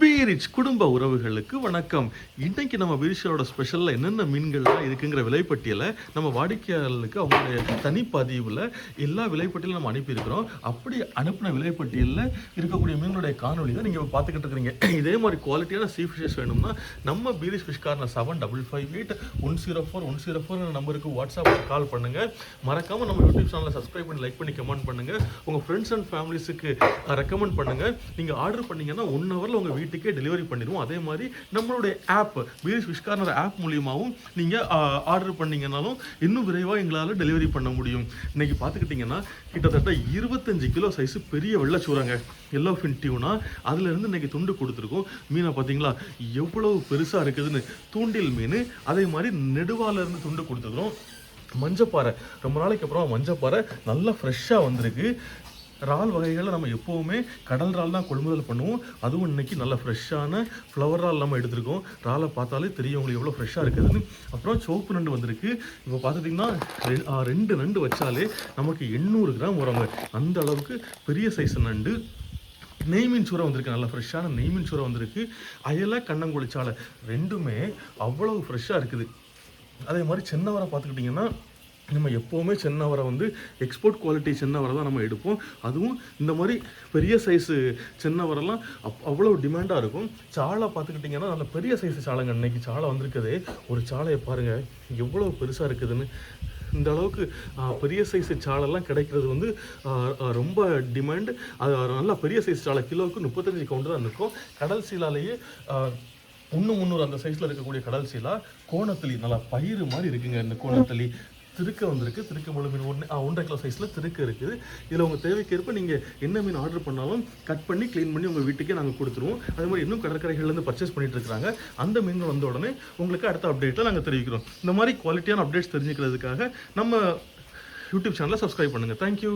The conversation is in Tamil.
be ரிச் குடும்ப உறவுகளுக்கு வணக்கம். இன்னைக்கு நம்ம பீரிஷோட ஸ்பெஷலில் என்னென்ன மீன்கள்லாம் இருக்குங்கிற விலைப்பட்டியலை நம்ம வாடிக்கையாளர்களுக்கு அவங்களுடைய தனிப்பதிவில் எல்லா விலைப்பட்டியலும் நம்ம அனுப்பியிருக்கிறோம். அப்படி அனுப்பின விலைப்பட்டியலில் இருக்கக்கூடிய மீனுடைய காணொலி தான் நீங்கள் பார்த்துக்கிட்டு இருக்கிறீங்க. இதே மாதிரி குவாலிட்டியான சீ ஃபிஷஸ் வேணும்னா நம்ம பீரிஷ் fish corner seven double five eight one zero four one zero four நம்பருக்கு வாட்ஸ்அப்பில் கால் பண்ணுங்கள் மறக்காமல் நம்ம யூடியூப் சேனலில் சப்ஸ்கிரைப் பண்ணி லைக் பண்ணி கமெண்ட் பண்ணுங்கள் உங்கள் ஃப்ரெண்ட்ஸ் அண்ட் ஃபேமிலிஸுக்கு ரெக்கமெண்ட் பண்ணுங்கள் நீங்கள் ஆர்டர் பண்ணிங்கன்னா ஒன் ஹவரில் உங்கள் வீட்டுக்கு டெலிவரி பண்ணிடுவோம். அதே மாதிரி நம்மளுடைய ஆப் பீரிஸ் விஷ்கார்னர் ஆப் மூலியமாகவும் நீங்கள் ஆர்டர் பண்ணிங்கனாலும் இன்னும் விரைவாக எங்களால் டெலிவரி பண்ண முடியும். இன்னைக்கு பார்த்துக்கிட்டிங்கன்னா கிட்டத்தட்ட இருபத்தஞ்சு கிலோ சைஸு பெரிய வெள்ளச்சூறாங்க எல்லோ ஃபின் டியூனா அதுலேருந்து இன்னைக்கு துண்டு கொடுத்துருக்கோம். மீனை பார்த்தீங்களா எவ்வளவு பெருசாக இருக்குதுன்னு. தூண்டில் மீன். அதே மாதிரி நெடுவாலேருந்து துண்டு கொடுத்துக்கிறோம் மஞ்சப்பாறை. ரொம்ப நாளைக்கு அப்புறம் மஞ்சப்பாறை. நல்லா ஃப்ரெஷ்ஷாக வந்திருக்கு. இறால் வகைகளை நம்ம எப்போவுமே கடல் இறால் தான் கொள்முதல் பண்ணுவோம். அதுவும் இன்னைக்கு நல்ல ஃப்ரெஷ்ஷான ஃப்ளவர் இறால் நம்ம எடுத்திருக்கோம். இறாலை பார்த்தாலே தெரியும் உங்களுக்கு எவ்வளோ ஃப்ரெஷ்ஷாக இருக்குதுன்னு. அப்புறம் சோப்பு நண்டு வந்திருக்கு. இப்போ பார்த்துட்டிங்கன்னா ரெண்டு நண்டு வச்சாலே நமக்கு எண்ணூறு கிராம் வருங்க. அந்த அளவுக்கு பெரிய சைஸ் நண்டு. நெய்மீன் சூறை வந்திருக்கு. நல்லா ஃப்ரெஷ்ஷான நெய்மீன் சூறை வந்திருக்கு. அயலை கண்ணங்குளிச்சாலை ரெண்டுமே அவ்வளவு ஃப்ரெஷ்ஷாக இருக்குது. அதே மாதிரி சென்னவரை பார்த்துக்கிட்டிங்கன்னா நம்ம எப்போவுமே சென்னவரை வந்து எக்ஸ்போர்ட் குவாலிட்டி சென்னவரை தான் நம்ம எடுப்போம். அதுவும் இந்த மாதிரி பெரிய சைஸு சென்னவரெல்லாம் அப் அவ்வளோ டிமாண்டாக இருக்கும். சாலை பார்த்துக்கிட்டிங்கன்னா நல்ல பெரிய சைஸ் சாலைங்க. இன்றைக்கி சாலை வந்திருக்குதே. ஒரு சாலையை பாருங்கள் எவ்வளோ பெருசாக இருக்குதுன்னு. இந்த அளவுக்கு பெரிய சைஸ் சாலெல்லாம் கிடைக்கிறது வந்து ரொம்ப டிமாண்ட் அது நல்லா பெரிய சைஸ் சாலை. கிலோவுக்கு முப்பத்தஞ்சு கவுண்டு தான் இருக்கும். கடல் சீலாலேயே ஒன்று முந்நூறு அந்த சைஸில் இருக்கக்கூடிய கடல் சீலா. கோணத்தளி நல்லா பயிறு மாதிரி இருக்குங்க. இந்த கோணத்தளி திருக்க வந்திருக்கு. திருக்க முழு மீன் ஒன்று ஒன்றரை கிலோ சைஸில் திருக்க இருக்குது. இதில் உங்கள் தேவைக்கேற்ப நீங்கள் என்ன மீன் ஆர்டர் பண்ணாலும் கட் பண்ணி க்ளீன் பண்ணி உங்கள் வீட்டுக்கே நாங்கள் கொடுத்துருவோம். அதே மாதிரி இன்னும் கடற்கரைகள்லேருந்து பர்ச்சேஸ் பண்ணிட்டு இருக்கிறாங்க. அந்த மீன்கள் வந்த உடனே உங்களுக்கு அடுத்த அப்டேட்டில் நாங்கள் தெரிவிக்கிறோம். இந்த மாதிரி குவாலிட்டியான அப்டேட்ஸ் தெரிஞ்சுக்கிறதுக்காக நம்ம யூடியூப் சேனலை சப்ஸ்கிரைப் பண்ணுங்கள் தேங்க்யூ